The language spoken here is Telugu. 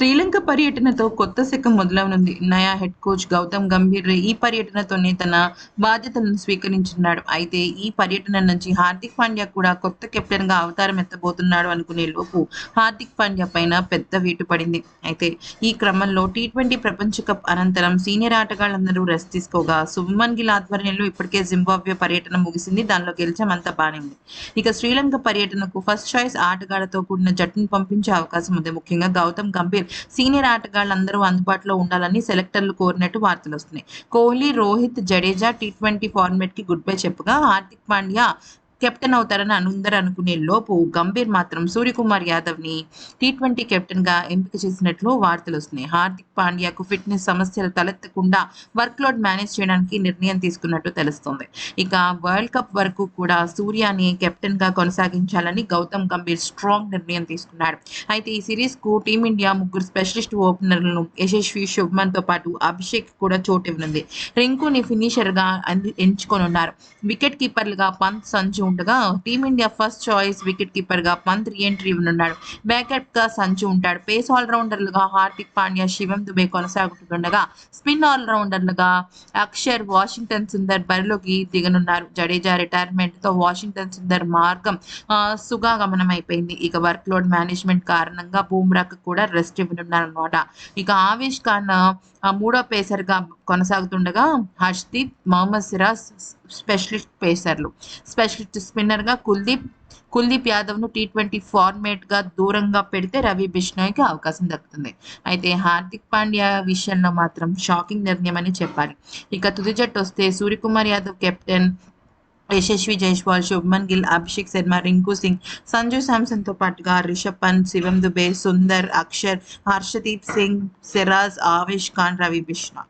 శ్రీలంక పర్యటనతో కొత్త శకం మొదలవనుంది. నయా హెడ్ కోచ్ గౌతమ్ గంభీర్ ఈ పర్యటనతోనే తన బాధ్యతలను స్వీకరించున్నాడు. అయితే ఈ పర్యటన నుంచి హార్దిక్ పాండ్యా కూడా కొత్త కెప్టెన్గా అవతారం ఎత్తబోతున్నాడు అనుకునే లోపు హార్దిక్ పాండ్యా పైన పెద్ద వేటు పడింది. అయితే ఈ క్రమంలో టీ ట్వంటీ ప్రపంచ కప్ అనంతరం సీనియర్ ఆటగాళ్ళందరూ రెస్ట్ తీసుకోగా శుభమన్ గిల్ ఆధ్వర్యంలో ఇప్పటికే జింబాబ్వే పర్యటన ముగిసింది. దానిలో గెలిచామంతా బాగానే ఉంది. ఇక శ్రీలంక పర్యటనకు ఫస్ట్ చాయిస్ ఆటగాళ్ళతో కూడిన జట్టును పంపించే అవకాశం ఉంది. ముఖ్యంగా గౌతమ్ గంభీర్ సీనియర్ ఆటగాళ్ళందరూ అందుబాటులో ఉండాలని సెలెక్టర్లు కోరినట్టు వార్తలు వస్తున్నాయి. కోహ్లీ రోహిత్ జడేజా టీ ట్వంటీ ఫార్మాట్కి గుడ్ బై చెప్పగా హార్దిక్ పాండ్యా కెప్టెన్ అవుతారని అందరూ అనుకునే లోపు గంభీర్ మాత్రం సూర్యకుమార్ యాదవ్ని టీ ట్వంటీ కెప్టెన్గా ఎంపిక చేసినట్లు వార్తలు వస్తున్నాయి. హార్దిక్ పాండ్యాకు ఫిట్నెస్ సమస్యలు తలెత్తకుండా వర్క్ లోడ్ మేనేజ్ చేయడానికి నిర్ణయం తీసుకున్నట్టు తెలుస్తుంది. ఇక వరల్డ్ కప్ వరకు కూడా సూర్యాని కెప్టెన్గా కొనసాగించాలని గౌతమ్ గంభీర్ స్ట్రాంగ్ నిర్ణయం తీసుకున్నాడు. అయితే ఈ సిరీస్కు టీమిండియా ముగ్గురు స్పెషలిస్ట్ ఓపెనర్లను యశస్వి శుభ్మన్తో పాటు అభిషేక్ కూడా చోటు ఇవ్వనుంది. రింకుని ఫినిషర్గా ఎంచుకొని ఉన్నారు వికెట్ కీపర్లుగా పంత్ సంజు ఉండగా Team India first choice wicket కీపర్గా Pant reentry ఇవ్వనున్నాడు. బ్యాకప్గా సంజు ఉంటాడు. పేస్ ఆల్రౌండర్లుగా హార్దిక్ పాండ్యా శివం దుబే కొనసాగుతుండగా స్పిన్ ఆల్రౌండర్లుగా అక్షర్ వాషింగ్టన్ సుందర్ బరిలోకి దిగనున్నారు. జడేజా రిటైర్మెంట్తో వాషింగ్టన్ సుందర్ మార్గం ఆ, సుగాగమనం అయిపోయింది ఇక వర్క్ లోడ్ మేనేజ్మెంట్ కారణంగా బూమ్రాకు కూడా రెస్ట్ ఇవ్వనున్నారు అనమాట ఇక ఆవేష్ ఖాన్ మూడో పేసర్గా కొనసాగుతుండగా హర్షదీప్ మహమ్మద్ సిరాజ్ స్పెషలిస్ట్ పేసర్లు. స్పెషలిస్ట్ స్పిన్నర్గా కుల్దీప్ కుల్దీప్ యాదవ్ను టీ ట్వంటీ ఫార్మేట్గా దూరంగా పెడితే రవి బిష్ణోయ్కి అవకాశం దక్కుతుంది. అయితే హార్దిక్ పాండ్యా విషయంలో మాత్రం షాకింగ్ నిర్ణయం అని చెప్పాలి. ఇక తుది జట్టు వస్తే సూర్యకుమార్ యాదవ్ కెప్టెన్ యశస్వి జైస్వాల్ శుభ్మన్ గిల్ అభిషేక్ శర్మ రింకు సింగ్ సంజు శాంసన్తో పాటుగా రిషబ్ పంత్ శివం దుబే సుందర్ అక్షర్ హర్షదీప్ సింగ్ సిరాజ్ ఆవేష్ ఖాన్ రవి బిష్ణా